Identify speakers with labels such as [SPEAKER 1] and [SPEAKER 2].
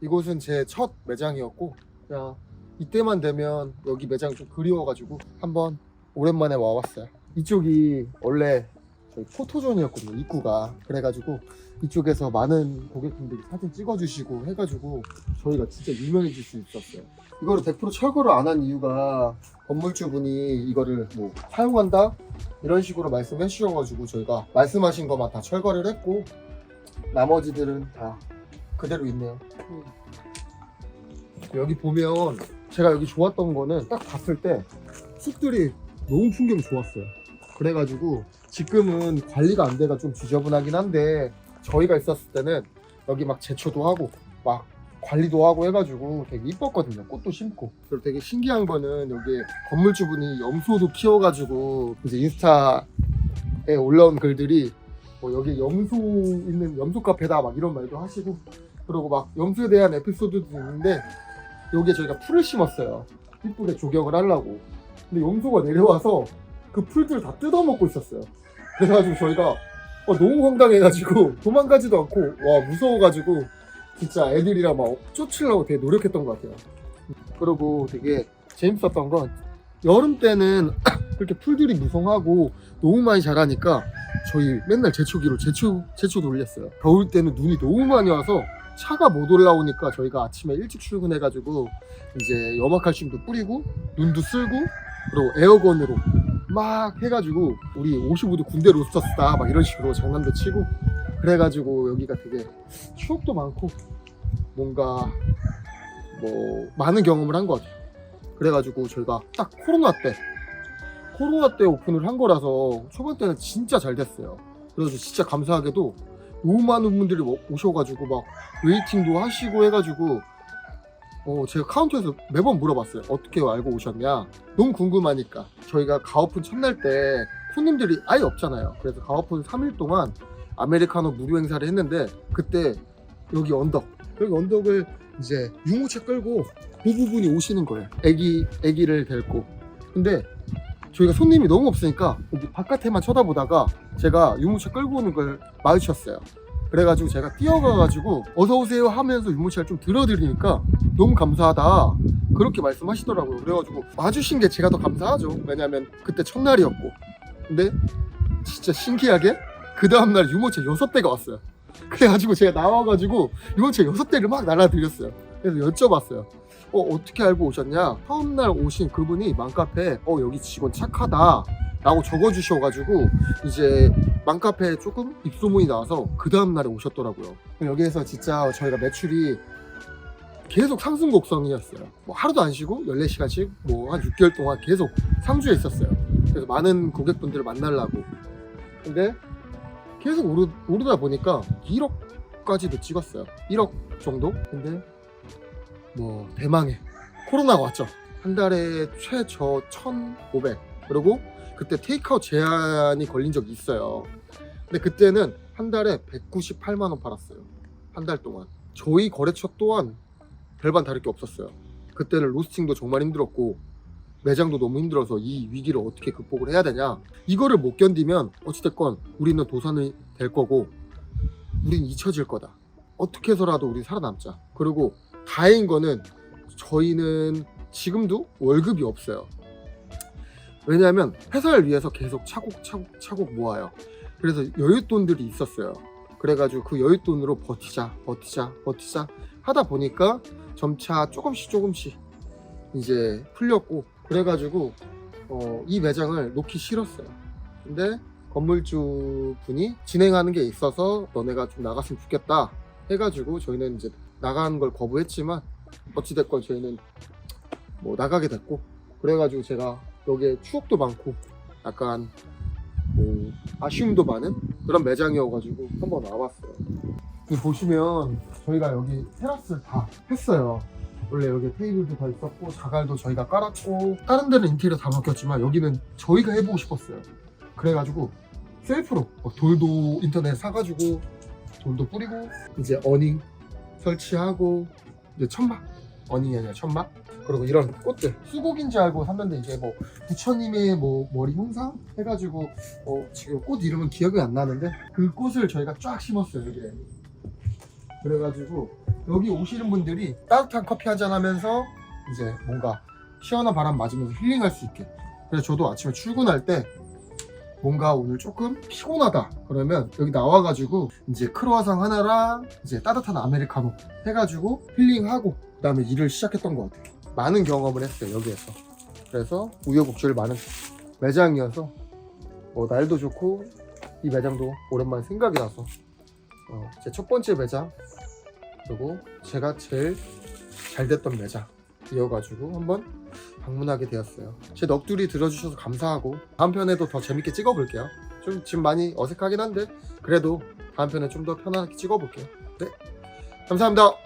[SPEAKER 1] 이곳은 제 첫 매장이었고 그냥 이때만 되면 여기 매장 좀 그리워가지고 한번 오랜만에 와봤어요. 이쪽이 원래 저희 포토존이었거든요. 입구가 그래가지고 이쪽에서 많은 고객분들이 사진 찍어주시고 해가지고 저희가 진짜 유명해질 수 있었어요. 이거를 100% 철거를 안 한 이유가 건물주분이 이거를 뭐 사용한다 이런 식으로 말씀해 주셔가지고 저희가 말씀하신 것만 다 철거를 했고 나머지들은 다 그대로 있네요. 여기 보면 제가 여기 좋았던 거는 딱 봤을 때 숲들이 너무 풍경이 좋았어요. 그래가지고 지금은 관리가 안 돼가 좀 지저분하긴 한데 저희가 있었을 때는 여기 막 제초도 하고 막 관리도 하고 해가지고 되게 이뻤거든요. 꽃도 심고. 그리고 되게 신기한 거는 여기 건물주분이 염소도 키워가지고 이제 인스타에 올라온 글들이 뭐 여기 염소 있는 염소 카페다 막 이런 말도 하시고 그리고 막 염소에 대한 에피소드도 있는데 여기에 저희가 풀을 심었어요. 이쁘게 조경을 하려고. 근데 염소가 내려와서 그 풀들 다 뜯어먹고 있었어요. 그래가지고 저희가 어, 너무 황당해가지고 도망가지도 않고 와 무서워가지고 진짜 애들이랑 막 쫓으려고 되게 노력했던 것 같아요. 그리고 되게 재밌었던 건 여름 때는 그렇게 풀들이 무성하고 너무 많이 자라니까 저희 맨날 제초기로 제초 제초 돌렸어요. 겨울 때는 눈이 너무 많이 와서 차가 못 올라오니까 저희가 아침에 일찍 출근해가지고 이제 염화칼슘도 뿌리고 눈도 쓸고 그리고 에어건으로 막 해가지고 우리 55도 군대 로스터스다 막 이런 식으로 장난도 치고 그래가지고 여기가 되게 추억도 많고 뭔가 뭐 많은 경험을 한 것 같아요. 그래가지고 저희가 딱 코로나 때 코로나 때 오픈을 한 거라서 초반 때는 진짜 잘 됐어요. 그래서 진짜 감사하게도 너무 많은 분들이 오- 오셔가지고 막 웨이팅도 하시고 해가지고 어 제가 카운터에서 매번 물어봤어요. 어떻게 알고 오셨냐? 너무 궁금하니까 저희가 가오픈 첫날 때 손님들이 아예 없잖아요. 그래서 가오픈 3일 동안 아메리카노 무료 행사를 했는데 그때 여기 언덕 여기 언덕을 이제 유모차 끌고 그 부분이 오시는 거예요. 애기 애기를 데리고 근데 저희가 손님이 너무 없으니까 바깥에만 쳐다보다가 제가 유모차 끌고 오는 걸 마주쳤어요. 그래가지고 제가 뛰어가가지고 어서 오세요 하면서 유모차를 좀 들어드리니까 너무 감사하다 그렇게 말씀하시더라고요. 그래가지고 와주신 게 제가 더 감사하죠. 왜냐면 그때 첫날이었고 근데 진짜 신기하게 그 다음날 유모차 여섯 대가 왔어요. 그래가지고 제가 나와가지고 유모차 여섯 대를 막 날아드렸어요. 그래서 여쭤봤어요. 어, 어떻게 알고 오셨냐? 처음날 오신 그분이 맘카페, 어, 여기 직원 착하다. 라고 적어주셔가지고, 이제 맘카페에 조금 입소문이 나와서 그 다음날에 오셨더라고요. 여기에서 진짜 저희가 매출이 계속 상승 곡선이었어요. 뭐 하루도 안 쉬고 14시간씩 뭐 한 6개월 동안 계속 상주에 있었어요. 그래서 많은 고객분들을 만나려고. 근데 계속 오르, 오르다 보니까 1억까지도 찍었어요. 1억 정도? 근데 뭐 대망의 코로나가 왔죠. 한 달에 최저 1,500. 그리고 그때 테이크아웃 제한이 걸린 적이 있어요. 근데 그때는 한 달에 198만 원 팔았어요. 한 달 동안. 저희 거래처 또한 별반 다를 게 없었어요. 그때는 로스팅도 정말 힘들었고 매장도 너무 힘들어서 이 위기를 어떻게 극복을 해야 되냐. 이거를 못 견디면 어찌됐건 우리는 도산이 될 거고 우린 잊혀질 거다. 어떻게 해서라도 우리 살아남자. 그리고 다행인 거는 저희는 지금도 월급이 없어요. 왜냐하면 회사를 위해서 계속 차곡차곡 차곡 모아요. 그래서 여윳돈들이 있었어요. 그래가지고 그 여윳돈으로 버티자, 버티자, 버티자 하다 보니까 점차 조금씩 조금씩 이제 풀렸고 그래가지고 어, 이 매장을 놓기 싫었어요. 근데 건물주 분이 진행하는 게 있어서 너네가 좀 나갔으면 좋겠다 해가지고 저희는 이제 나가는 걸 거부했지만 어찌됐건 저희는 뭐 나가게 됐고 그래가지고 제가 여기에 추억도 많고 약간 뭐 아쉬움도 많은 그런 매장이어가지고 한번 와봤어요. 보시면 저희가 여기 테라스를 다 했어요. 원래 여기 테이블도 다 있었고 자갈도 저희가 깔았고 다른 데는 인테리어 다 바뀌었지만 여기는 저희가 해보고 싶었어요. 그래가지고 셀프로 뭐 돌도 인터넷 사가지고 돌도 뿌리고 이제 어닝 설치하고 이제 천막? 어닝이 아니라 천막? 그리고 이런 꽃들. 수국인 줄 알고 샀는데 이게 뭐 부처님의 뭐 머리 형상? 해가지고 어 지금 꽃 이름은 기억이 안 나는데 그 꽃을 저희가 쫙 심었어요 여기에. 그래가지고 여기 오시는 분들이 따뜻한 커피 한잔 하면서 이제 뭔가 시원한 바람 맞으면서 힐링할 수 있게. 그래서 저도 아침에 출근할 때 뭔가 오늘 조금 피곤하다. 그러면 여기 나와가지고 이제 크로아상 하나랑 이제 따뜻한 아메리카노 해가지고 힐링하고 그 다음에 일을 시작했던 것 같아요. 많은 경험을 했어요 여기에서. 그래서 우여곡절 많은 매장이어서 뭐 날도 좋고 이 매장도 오랜만에 생각이 나서 어, 제 첫 번째 매장 그리고 제가 제일 잘 됐던 매장 이어가지고 한번 방문하게 되었어요. 제 넋두리 들어주셔서 감사하고 다음 편에도 더 재밌게 찍어볼게요. 좀 지금 많이 어색하긴 한데 그래도 다음 편에 좀 더 편하게 찍어볼게요. 네, 감사합니다.